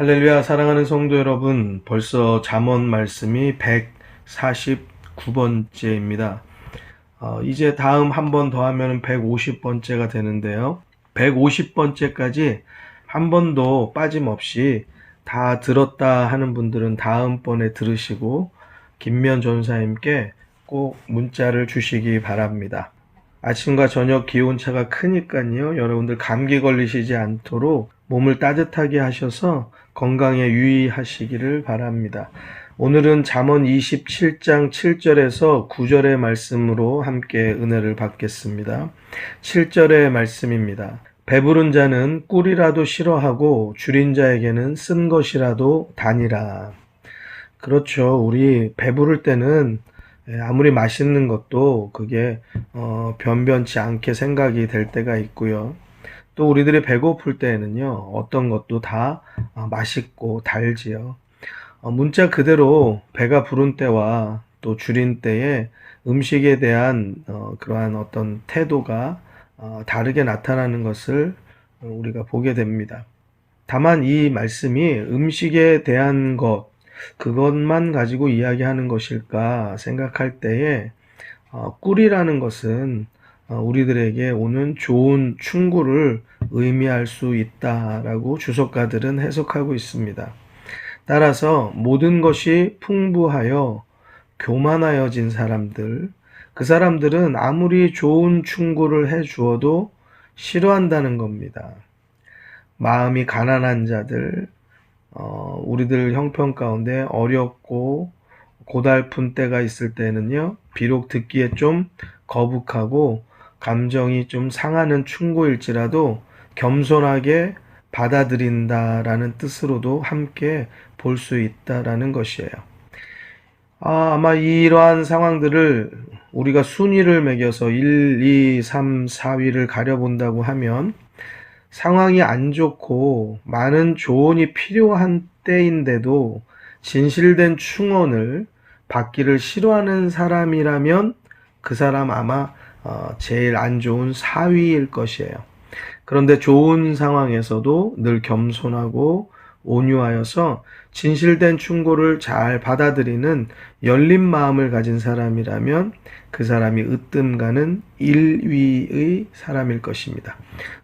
할렐루야 사랑하는 성도 여러분 벌써 잠언 말씀이 149번째입니다. 어, 이제 다음 한 번 더 하면 150번째가 되는데요. 150번째까지 한 번도 빠짐없이 다 들었다 하는 분들은 다음번에 들으시고 김면 전사님께 꼭 문자를 주시기 바랍니다. 아침과 저녁 기온차가 크니까요. 여러분들 감기 걸리시지 않도록 몸을 따뜻하게 하셔서 건강에 유의하시기를 바랍니다. 오늘은 잠언 27장 7절에서 9절의 말씀으로 함께 은혜를 받겠습니다. 7절의 말씀입니다. 배부른 자는 꿀이라도 싫어하고 줄인 자에게는 쓴 것이라도 다니라. 그렇죠. 우리 배부를 때는 예, 아무리 맛있는 것도 그게 어, 변변치 않게 생각이 될 때가 있고요. 또 우리들이 배고플 때에는요, 어떤 것도 다 어, 맛있고 달지요. 어, 문자 그대로 배가 부른 때와 또 줄인 때에 음식에 대한 어, 그러한 어떤 태도가 어, 다르게 나타나는 것을 어, 우리가 보게 됩니다. 다만 이 말씀이 음식에 대한 것, 그것만 가지고 이야기하는 것일까 생각할 때에 어, 꿀이라는 것은 어, 우리들에게 오는 좋은 충고를 의미할 수 있다라고 주석가들은 해석하고 있습니다. 따라서 모든 것이 풍부하여 교만하여진 사람들, 그 사람들은 아무리 좋은 충고를 해 주어도 싫어한다는 겁니다. 마음이 가난한 자들, 어, 우리들 형편 가운데 어렵고 고달픈 때가 있을 때는요, 비록 듣기에 좀 거북하고 감정이 좀 상하는 충고일지라도 겸손하게 받아들인다라는 뜻으로도 함께 볼 수 있다라는 것이에요. 아, 아마 이러한 상황들을 우리가 순위를 매겨서 1, 2, 3, 4위를 가려본다고 하면 상황이 안 좋고 많은 조언이 필요한 때인데도 진실된 충언을 받기를 싫어하는 사람이라면 그 사람 아마 어, 제일 안 좋은 사위일 것이에요. 그런데 좋은 상황에서도 늘 겸손하고 온유하여서 진실된 충고를 잘 받아들이는 열린 마음을 가진 사람이라면 그 사람이 으뜸 가는 1위의 사람일 것입니다.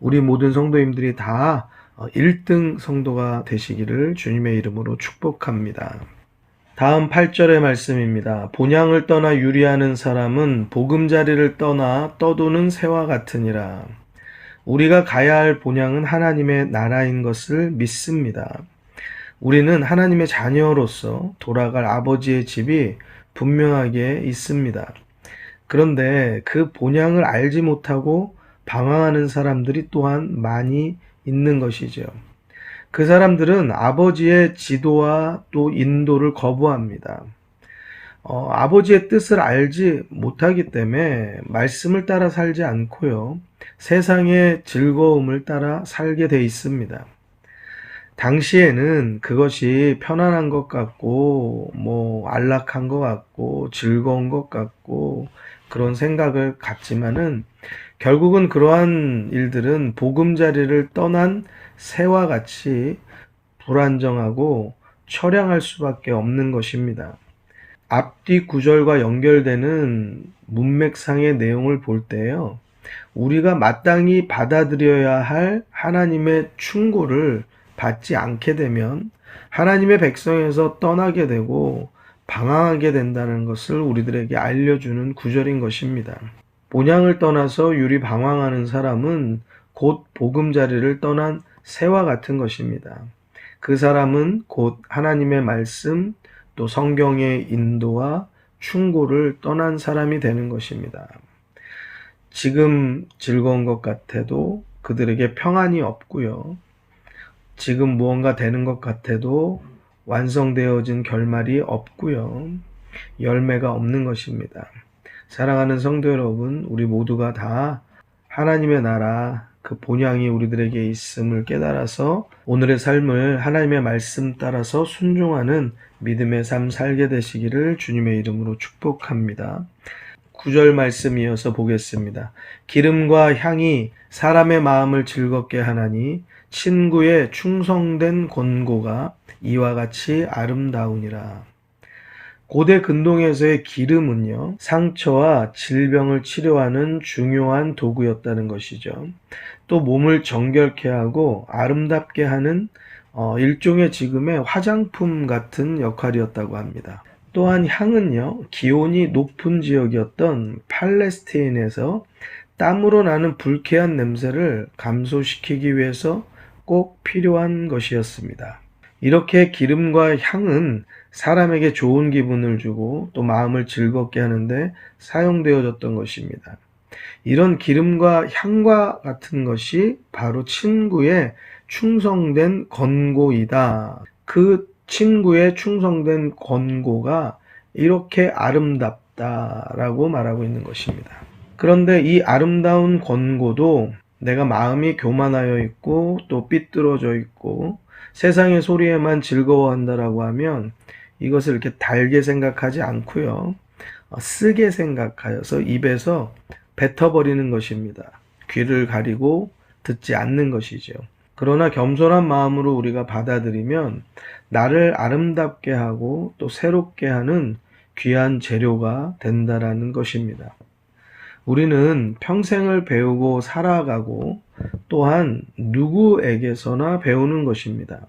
우리 모든 성도님들이 다 1등 성도가 되시기를 주님의 이름으로 축복합니다. 다음 8절의 말씀입니다. 본향을 떠나 유리하는 사람은 보금자리를 떠나 떠도는 새와 같으니라. 우리가 가야 할 본향은 하나님의 나라인 것을 믿습니다. 우리는 하나님의 자녀로서 돌아갈 아버지의 집이 분명하게 있습니다. 그런데 그 본향을 알지 못하고 방황하는 사람들이 또한 많이 있는 것이죠. 그 사람들은 아버지의 지도와 또 인도를 거부합니다. 어, 아버지의 뜻을 알지 못하기 때문에 말씀을 따라 살지 않고요. 세상의 즐거움을 따라 살게 돼 있습니다. 당시에는 그것이 편안한 것 같고, 뭐, 안락한 것 같고, 즐거운 것 같고, 그런 생각을 갖지만은, 결국은 그러한 일들은 보금자리를 떠난 새와 같이 불안정하고 처량할 수밖에 없는 것입니다. 앞뒤 구절과 연결되는 문맥상의 내용을 볼 때요. 우리가 마땅히 받아들여야 할 하나님의 충고를 받지 않게 되면 하나님의 백성에서 떠나게 되고 방황하게 된다는 것을 우리들에게 알려주는 구절인 것입니다. 본향을 떠나서 유리 방황하는 사람은 곧 보금자리를 떠난 새와 같은 것입니다. 그 사람은 곧 하나님의 말씀 또 성경의 인도와 충고를 떠난 사람이 되는 것입니다. 지금 즐거운 것 같아도 그들에게 평안이 없고요. 지금 무언가 되는 것 같아도 완성되어진 결말이 없고요. 열매가 없는 것입니다. 사랑하는 성도 여러분, 우리 모두가 다 하나님의 나라 그 본향이 우리들에게 있음을 깨달아서 오늘의 삶을 하나님의 말씀 따라서 순종하는 믿음의 삶 살게 되시기를 주님의 이름으로 축복합니다. 9절 말씀 이어서 보겠습니다. 기름과 향이 사람의 마음을 즐겁게 하나니 친구의 충성된 권고가 이와 같이 아름다우니라. 고대 근동에서의 기름은요, 상처와 질병을 치료하는 중요한 도구였다는 것이죠. 또 몸을 정결케 하고 아름답게 하는 어, 일종의 지금의 화장품 같은 역할이었다고 합니다. 또한 향은요, 기온이 높은 지역이었던 팔레스타인에서 땀으로 나는 불쾌한 냄새를 감소시키기 위해서 꼭 필요한 것이었습니다. 이렇게 기름과 향은 사람에게 좋은 기분을 주고 또 마음을 즐겁게 하는데 사용되어졌던 것입니다. 이런 기름과 향과 같은 것이 바로 친구의 충성된 권고이다. 그 친구의 충성된 권고가 이렇게 아름답다라고 말하고 있는 것입니다. 그런데 이 아름다운 권고도 내가 마음이 교만하여 있고 또 삐뚤어져 있고 세상의 소리에만 즐거워한다라고 하면 이것을 이렇게 달게 생각하지 않고요. 어, 쓰게 생각하여서 입에서 뱉어버리는 것입니다. 귀를 가리고 듣지 않는 것이죠. 그러나 겸손한 마음으로 우리가 받아들이면 나를 아름답게 하고 또 새롭게 하는 귀한 재료가 된다라는 것입니다. 우리는 평생을 배우고 살아가고 또한 누구에게서나 배우는 것입니다.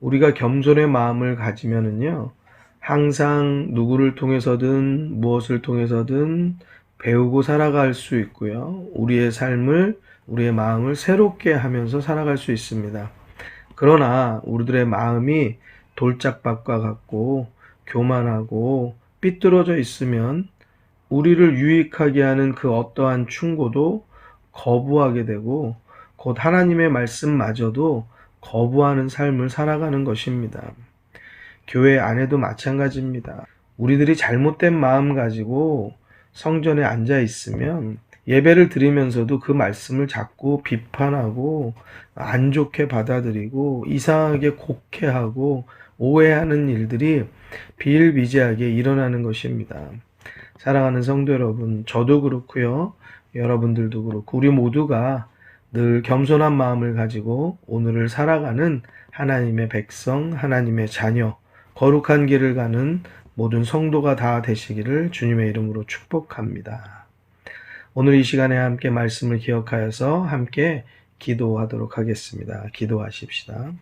우리가 겸손의 마음을 가지면은요, 항상 누구를 통해서든 무엇을 통해서든 배우고 살아갈 수 있고요. 우리의 삶을, 우리의 마음을 새롭게 하면서 살아갈 수 있습니다. 그러나 우리들의 마음이 돌짝밭과 같고 교만하고 삐뚤어져 있으면 우리를 유익하게 하는 그 어떠한 충고도 거부하게 되고 곧 하나님의 말씀마저도 거부하는 삶을 살아가는 것입니다. 교회 안에도 마찬가지입니다. 우리들이 잘못된 마음 가지고 성전에 앉아 있으면 예배를 드리면서도 그 말씀을 자꾸 비판하고 안 좋게 받아들이고 이상하게 곡해하고 오해하는 일들이 비일비재하게 일어나는 것입니다. 사랑하는 성도 여러분, 저도 그렇고요. 여러분들도 그렇고 우리 모두가 늘 겸손한 마음을 가지고 오늘을 살아가는 하나님의 백성, 하나님의 자녀, 거룩한 길을 가는 모든 성도가 다 되시기를 주님의 이름으로 축복합니다. 오늘 이 시간에 함께 말씀을 기억하여서 함께 기도하도록 하겠습니다. 기도하십시다.